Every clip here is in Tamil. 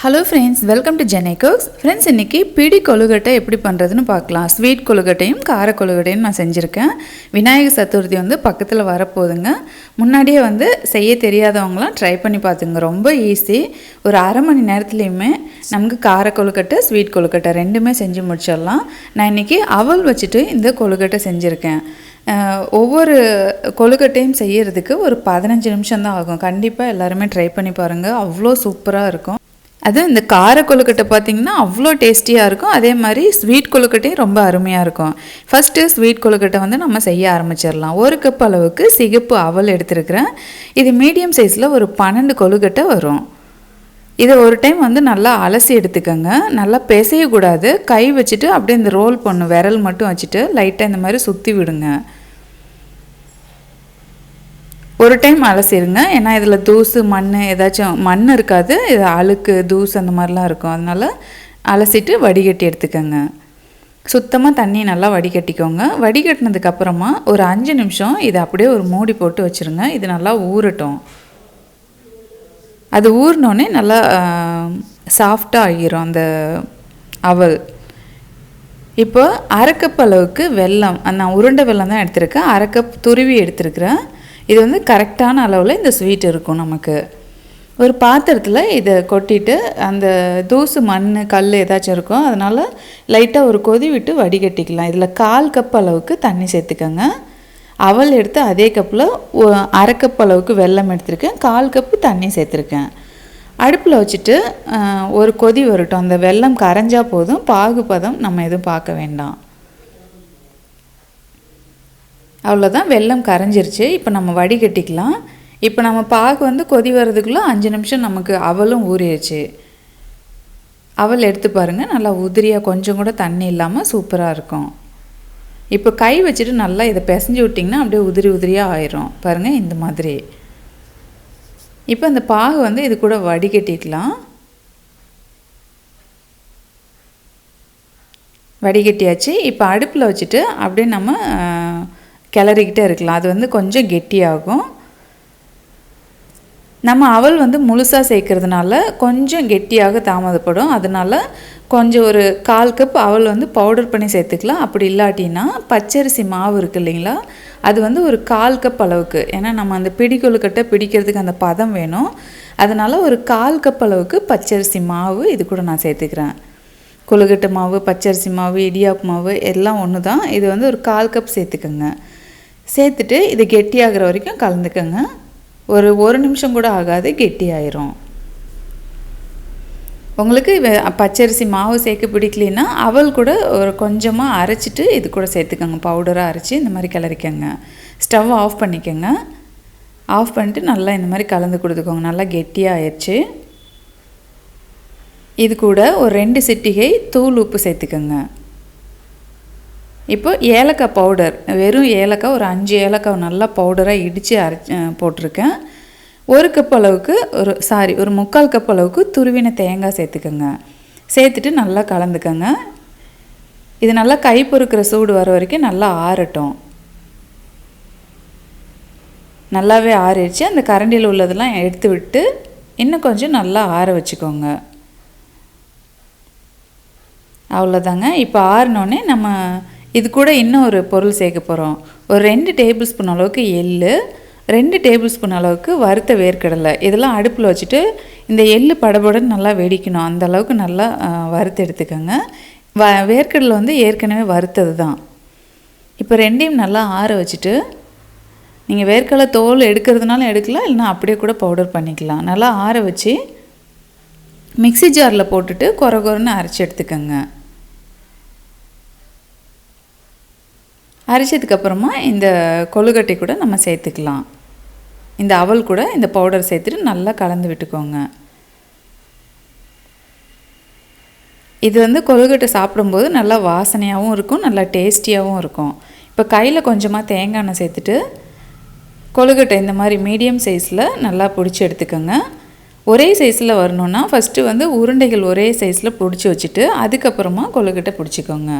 Hello friends welcome to Jenai friends இன்றைக்கி பிடி கொழுக்கட்டை எப்படி பண்ணுறதுன்னு பார்க்கலாம். ஸ்வீட் கொழுக்கட்டையும் கார கொழுக்கட்டையும் நான் செஞ்சுருக்கேன். விநாயகர் சதுர்த்தி வந்து பக்கத்தில் வரப்போகுதுங்க. முன்னாடியே வந்து செய்ய தெரியாதவங்களாம் ட்ரை பண்ணி பார்த்துங்க. ரொம்ப ஈஸி ஒரு அரை மணி நேரத்துலையுமே நமக்கு கார கொழுக்கட்டை ஸ்வீட் கொழுக்கட்டை ரெண்டுமே செஞ்சு முடிச்சிடலாம். நான் இன்றைக்கி அவல் வச்சுட்டு இந்த கொழுக்கட்டை செஞ்சுருக்கேன். ஒவ்வொரு கொழுக்கட்டையும் செய்யறதுக்கு ஒரு பதினஞ்சு நிமிஷம் தான் ஆகும். கண்டிப்பாக எல்லாருமே ட்ரை பண்ணி பாருங்கள் அவ்வளோ சூப்பராக இருக்கும். அது இந்த கார கொழுக்கட்டை பார்த்தீங்கன்னா அவ்வளோ டேஸ்டியாக இருக்கும். அதே மாதிரி ஸ்வீட் கொழுக்கட்டையும் ரொம்ப அருமையாக இருக்கும். ஃபஸ்ட்டு ஸ்வீட் கொழுக்கட்டை வந்து நம்ம செய்ய ஆரம்பிச்சிடலாம். ஒரு கப் அளவுக்கு சிகப்பு அவல் எடுத்துருக்கிறேன். இது மீடியம் சைஸில் ஒரு பன்னெண்டு கொழுக்கட்டை வரும். இதை ஒரு டைம் வந்து நல்லா அலசி எடுத்துக்கோங்க. நல்லா பிசையக்கூடாது. கை வச்சுட்டு அப்படியே இந்த ரோல் பண்ணும் விரல் மட்டும் வச்சுட்டு லைட்டாக இந்த மாதிரி சுற்றி விடுங்க. ஒரு டைம் அலசிடுங்க ஏன்னா இதில் தூசு மண் ஏதாச்சும் மண் இருக்காது. இது அழுக்கு தூசு அந்த மாதிரிலாம் இருக்கும். அதனால் அலசிட்டு வடிகட்டி எடுத்துக்கோங்க. சுத்தமாக தண்ணி நல்லா வடிகட்டிக்கோங்க. வடிகட்டினதுக்கப்புறமா ஒரு அஞ்சு நிமிஷம் இதை அப்படியே ஒரு மூடி போட்டு வச்சுருங்க. இது நல்லா ஊறட்டும். அது ஊறினோடனே நல்லா சாஃப்டாக ஆகிரும் அந்த அவல். இப்போ அரைக்கப் அளவுக்கு வெல்லம் நான் உருண்டை வெல்லம் தான் எடுத்திருக்கேன். அரைக்கப் துருவி எடுத்திருக்கிறேன். இது வந்து கரெக்டான அளவில் இந்த ஸ்வீட் இருக்கும் நமக்கு. ஒரு பாத்திரத்தில் இதை கொட்டிட்டு அந்த தூசு மண் கல் ஏதாச்சும் இருக்கும். அதனால் லைட்டாக ஒரு கொதி விட்டு வடிகட்டிக்கலாம். இதில் கால் கப் அளவுக்கு தண்ணி சேர்த்துக்கோங்க. அவல் எடுத்து அதே கப்பில் அரை கப் அளவுக்கு வெல்லம் எடுத்திருக்கேன். கால் கப்பு தண்ணி சேர்த்துருக்கேன். அடுப்பில் வச்சுட்டு ஒரு கொதி வரட்டும். அந்த வெல்லம் கரைஞ்சால் போதும். பாகுபதம் நம்ம எதுவும் பார்க்க வேண்டாம். அவ்வளோதான் வெள்ளம் கரைஞ்சிருச்சு. இப்போ நம்ம வடிகட்டிக்கலாம் இப்போ நம்ம பாகு வந்து கொதி வர்றதுக்குள்ளே அஞ்சு நிமிஷம் நமக்கு அவலும் ஊறிடுச்சு அவல் எடுத்து பாருங்கள் நல்லா உதிரியாக கொஞ்சம் கூட தண்ணி இல்லாமல் சூப்பராக இருக்கும். இப்போ கை வச்சுட்டு நல்லா இதை பிசைஞ்சு விட்டிங்கன்னா அப்படியே உதிரி உதிரியாக ஆயிரும். பாருங்கள் இந்த மாதிரி. இப்போ அந்த பாகு வந்து இது கூட வடிகட்டிக்கலாம் வடிகட்டியாச்சு இப்போ அடுப்பில் வச்சுட்டு அப்படியே நம்ம கிளறிக்கிட்டே இருக்கலாம். அது வந்து கொஞ்சம் கெட்டியாகும். நம்ம அவல் வந்து முழுசாக சேர்க்கறதுனால கொஞ்சம் கெட்டியாக தாமதப்படும். அதனால் கொஞ்சம் ஒரு கால் கப் அவல் வந்து பவுடர் பண்ணி சேர்த்துக்கலாம். அப்படி இல்லாட்டினா பச்சரிசி மாவு இருக்குது இல்லைங்களா? அது வந்து ஒரு கால் கப் அளவுக்கு. ஏன்னா நம்ம அந்த பிடி கொழுக்கட்டை பிடிக்கிறதுக்கு அந்த பதம் வேணும். அதனால் ஒரு கால் கப் அளவுக்கு பச்சரிசி மாவு இது கூட நான் சேர்த்துக்கிறேன். கொழுக்கட்டை மாவு பச்சரிசி மாவு இடியாப்பு மாவு எல்லாம் ஒன்று தான் இது வந்து ஒரு கால் கப் சேர்த்துக்கோங்க. சேர்த்துட்டு இது கெட்டியாகிற வரைக்கும் கலந்துக்கோங்க. ஒரு ஒரு நிமிஷம் கூட ஆகாது கெட்டியாயிரும். உங்களுக்கு பச்சரிசி மாவு சேர்க்க பிடிக்கலைன்னா அவள் கூட ஒரு கொஞ்சமாக அரைச்சிட்டு இது கூட சேர்த்துக்கோங்க. பவுடராக அரைச்சி இந்த மாதிரி கிளறிக்கோங்க. ஸ்டவ் ஆஃப் பண்ணிக்கோங்க. ஆஃப் பண்ணிட்டு நல்லா இந்த மாதிரி கலந்து கொடுத்துக்கோங்க. நல்லா கெட்டியாக ஆயிடுச்சு இது கூட ஒரு ரெண்டு சிட்டிகை தூள் உப்பு சேர்த்துக்கோங்க. இப்போ ஏலக்காய் பவுடர் வெறும் ஏலக்காய் ஒரு அஞ்சு ஏலக்காய் நல்லா பவுடராக இடித்து அரைச்சி போட்டிருக்கேன். ஒரு கப் அளவுக்கு ஒரு சாரி ஒரு முக்கால் கப் அளவுக்கு துருவின தேங்காய் சேர்த்துக்கோங்க. சேர்த்துட்டு நல்லா கலந்துக்கோங்க. இது நல்லா கை பொறுக்கிற சூடு வர வரைக்கும் நல்லா ஆறட்டும். நல்லாவே ஆறிடுச்சு. அந்த கரண்டியில் உள்ளதெல்லாம் எடுத்து விட்டு இன்னும் கொஞ்சம் நல்லா ஆற வச்சுக்கோங்க. அவ்வளோதாங்க இப்போ ஆறினோடனே நம்ம இது கூட இன்னும் ஒரு பொருள் சேர்க்க போகிறோம் ஒரு ரெண்டு டேபிள் ஸ்பூன் அளவுக்கு எள்ளு ரெண்டு டேபிள் ஸ்பூன் அளவுக்கு வறுத்த வேர்க்கடலை. இதெல்லாம் அடுப்பில் வச்சுட்டு இந்த எள்ளு படபடன்னு நல்லா வெடிக்கணும். அந்த அளவுக்கு நல்லா வறுத்து எடுத்துக்கோங்க. வ வேர்க்கடலை வந்து ஏற்கனவே வறுத்தது தான். இப்போ ரெண்டையும் நல்லா ஆற வச்சுட்டு நீங்கள் வேர்க்கடலை தோல் எடுக்கிறதுனால எடுக்கலாம் இல்லைன்னா அப்படியே கூட பவுடர் பண்ணிக்கலாம். நல்லா ஆற வச்சு மிக்ஸி ஜாரில் போட்டுட்டு கொர கொரன்னு அரைச்சி எடுத்துக்கோங்க. அரைச்சதுக்கப்புறமா இந்த கொழுக்கட்டை கூட நம்ம சேர்த்துக்கலாம். இந்த அவல் கூட இந்த பவுடர் சேர்த்துட்டு நல்லா கலந்து விட்டுக்கோங்க. இது வந்து கொழுக்கட்டை சாப்பிடும்போது நல்லா வாசனையாகவும் இருக்கும் நல்லா டேஸ்டியாகவும் இருக்கும். இப்போ கையில் கொஞ்சமாக தேங்காய் எண்ணெய் சேர்த்துட்டு கொழுக்கட்டை இந்த மாதிரி மீடியம் சைஸில் நல்லா பிடிச்சி எடுத்துக்கோங்க. ஒரே சைஸில் வரணுன்னா ஃபஸ்ட்டு வந்து உருண்டைகள் ஒரே சைஸில் பிடிச்சி வச்சுட்டு அதுக்கப்புறமா கொழுக்கட்டை பிடிச்சிக்கோங்க.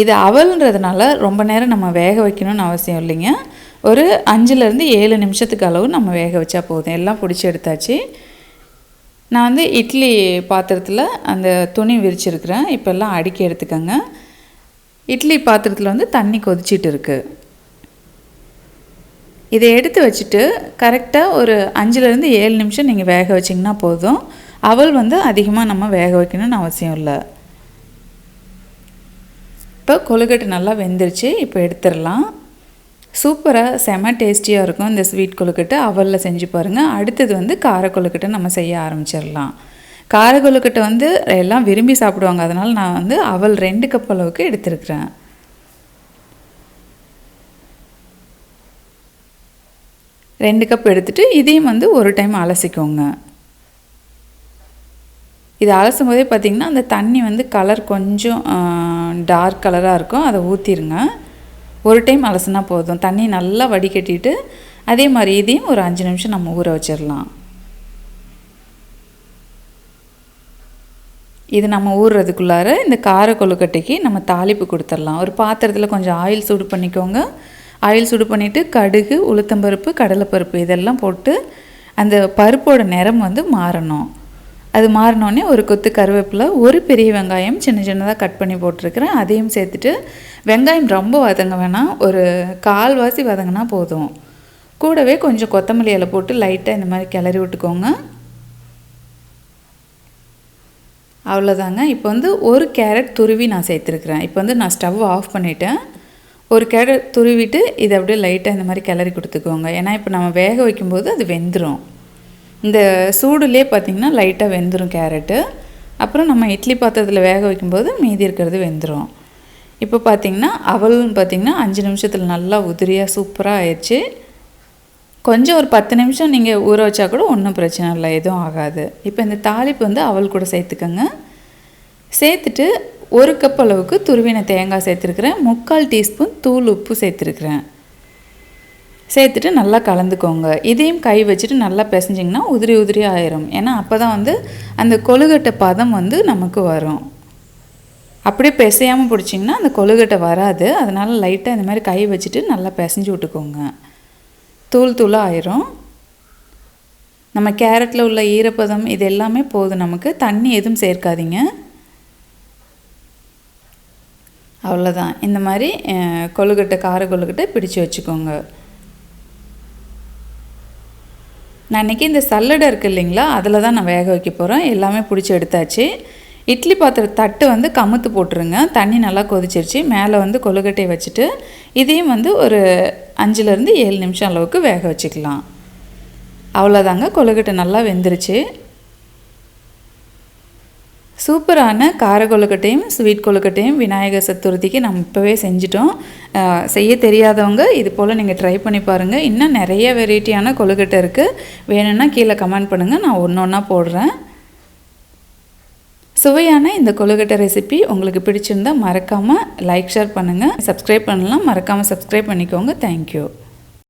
இது அவல்ன்றதுனால ரொம்ப நேரம் நம்ம வேக வைக்கணும்னு அவசியம் இல்லைங்க. ஒரு அஞ்சுலேருந்து ஏழு நிமிஷத்துக்கு அளவு நம்ம வேக வச்சா போதும். எல்லாம் பிடிச்சி எடுத்தாச்சு. நான் வந்து இட்லி பாத்திரத்தில் அந்த துணி விரிச்சிருக்கிறேன். இப்போல்லாம் அடுக்கி எடுத்துக்கோங்க. இட்லி பாத்திரத்தில் வந்து தண்ணி கொதிச்சிட்டு இருக்குது இதை எடுத்து வச்சுட்டு கரெக்டாக ஒரு அஞ்சுலேருந்து ஏழு நிமிஷம் நீங்கள் வேக வச்சிங்கன்னா போதும். அவல் வந்து அதிகமாக நம்ம வேக வைக்கணும்னு அவசியம் இல்லை. இப்போ கொழுக்கட்டை நல்லா வெந்துருச்சு இப்போ எடுத்துடலாம். சூப்பராக செம டேஸ்டியாக இருக்கும் இந்த ஸ்வீட் கொழுக்கட்டை. அவலில் செஞ்சு பாருங்கள் அடுத்தது வந்து கார கொழுக்கட்டை நம்ம செய்ய ஆரம்பிச்சிடலாம். கார கொழுக்கட்டை வந்து எல்லாம் விரும்பி சாப்பிடுவாங்க. அதனால் நான் வந்து அவல் ரெண்டு கப் அளவுக்கு எடுத்துருக்குறேன். ரெண்டு கப் எடுத்துகிட்டு இதையும் வந்து ஒரு டைம் அலசிக்கோங்க. இது அலசும் போதே பார்த்திங்கன்னா அந்த தண்ணி வந்து கலர் கொஞ்சம் டார்க் கலராக இருக்கும். அதை ஊற்றிருங்க ஒரு டைம் அலசுனா போதும். தண்ணி நல்லா வடிகட்டிட்டு அதே மாதிரி இதையும் ஒரு அஞ்சு நிமிஷம் நம்ம ஊற வச்சிடலாம். இது நம்ம ஊறுறதுக்குள்ளார இந்த கார கொழுக்கட்டைக்கு நம்ம தாளிப்பு கொடுத்துடலாம். ஒரு பாத்திரத்தில் கொஞ்சம் ஆயில் சூடு பண்ணிக்கோங்க. ஆயில் சூடு பண்ணிவிட்டு கடுகு உளுத்தம்பருப்பு கடலைப்பருப்பு இதெல்லாம் போட்டு அந்த பருப்போட நிறம் வந்து மாறணும். அது மாறினோடனே ஒரு கொத்து கருவேப்பிலை ஒரு பெரிய வெங்காயம் சின்ன சின்னதாக கட் பண்ணி போட்டிருக்கிறேன். அதையும் சேர்த்துட்டு வெங்காயம் ரொம்ப வதங்க வேணாம். ஒரு கால்வாசி வதங்கினா போதும். கூடவே கொஞ்சம் கொத்தமல்லி இலை போட்டு லைட்டாக இந்த மாதிரி கிளறி விட்டுக்கோங்க. அவ்வளோதாங்க இப்போ வந்து ஒரு கேரட் துருவி நான் சேர்த்துருக்குறேன். இப்போ வந்து நான் ஸ்டவ் ஆஃப் பண்ணிவிட்டேன் ஒரு கேரட் துருவிட்டு இதை அப்படியே லைட்டாக இந்த மாதிரி கிளறி கொடுத்துக்கோங்க. ஏன்னா இப்போ நம்ம வேக வைக்கும்போது அது வெந்துடும் இந்த சூடுலேயே பார்த்திங்கன்னா லைட்டாக வெந்துடும் கேரட்டு. அப்புறம் நம்ம இட்லி பாத்திரத்தில் வேக வைக்கும்போது மீதி இருக்கிறது வெந்துடும் இப்போ பார்த்திங்கன்னா அவல்னு பார்த்திங்கன்னா அஞ்சு நிமிஷத்தில் நல்லா உதிரியாக சூப்பராக ஆயிடுச்சு. கொஞ்சம் ஒரு பத்து நிமிஷம் நீங்கள் ஊற வச்சா கூட ஒன்றும் பிரச்சனை இல்லை எதுவும் ஆகாது. இப்போ இந்த தாளிப்பு வந்து அவல் கூட சேர்த்துக்கோங்க. சேர்த்துட்டு ஒரு கப் அளவுக்கு துருவின தேங்காய் சேர்த்துருக்குறேன். முக்கால் டீஸ்பூன் தூள் உப்பு சேர்த்துருக்குறேன். சேர்த்துட்டு நல்லா கலந்துக்கோங்க. இதையும் கை வச்சுட்டு நல்லா பிசைஞ்சிங்கன்னா உதிரி உதிரி ஆயிரும். ஏன்னா அப்போ தான் வந்து அந்த கொழுகட்டை பதம் வந்து நமக்கு வரும். அப்படியே பிசையாமல் பிடிச்சிங்கன்னா அந்த கொழுகட்டை வராது. அதனால் லைட்டாக இந்த மாதிரி கை வச்சுட்டு நல்லா பிசைஞ்சு விட்டுக்கோங்க. தூள் தூளாக ஆயிரும். நம்ம கேரட்டில் உள்ள ஈரப்பதம் இது எல்லாமே போதும். நமக்கு தண்ணி எதுவும் சேர்க்காதீங்க. அவ்வளோதான் இந்த மாதிரி கொழுக்கட்டை கார கொழுக்கட்டை பிடிச்சு வச்சுக்கோங்க. நான் இன்றைக்கி இந்த சல்லடை இருக்குது இல்லைங்களா அதில் தான் நான் வேக வைக்க போகிறேன் எல்லாமே பிடிச்சி எடுத்தாச்சு. இட்லி பாத்திர தட்டு வந்து கமுத்து போட்டுருங்க. தண்ணி நல்லா கொதிச்சிருச்சு. மேலே வந்து கொழுக்கட்டையை வச்சுட்டு இதையும் வந்து ஒரு அஞ்சுலேருந்து ஏழு நிமிஷம் அளவுக்கு வேக வச்சுக்கலாம். அவ்வளோதாங்க. கொழுக்கட்டை நல்லா வெந்துருச்சு. சூப்பரான கார கொழுக்கட்டையும் ஸ்வீட் கொழுக்கட்டையும் விநாயகர் சதுர்த்திக்கு நம்ம இப்போவே செஞ்சிட்டோம். செய்ய தெரியாதவங்க இது போல் நீங்கள் ட்ரை பண்ணி பாருங்கள் இன்னும் நிறைய வெரைட்டியான கொழுக்கட்டை இருக்குது வேணும்னா கீழே கமெண்ட் பண்ணுங்கள் நான் ஒன்று ஒன்றா போடுறேன். சுவையான இந்த கொழுக்கட்டை ரெசிபி உங்களுக்கு பிடிச்சிருந்தால் மறக்காமல் லைக் ஷேர் பண்ணுங்கள் சப்ஸ்கிரைப் பண்ணலாம் மறக்காமல் சப்ஸ்கிரைப் பண்ணிக்கோங்க. தேங்க்யூ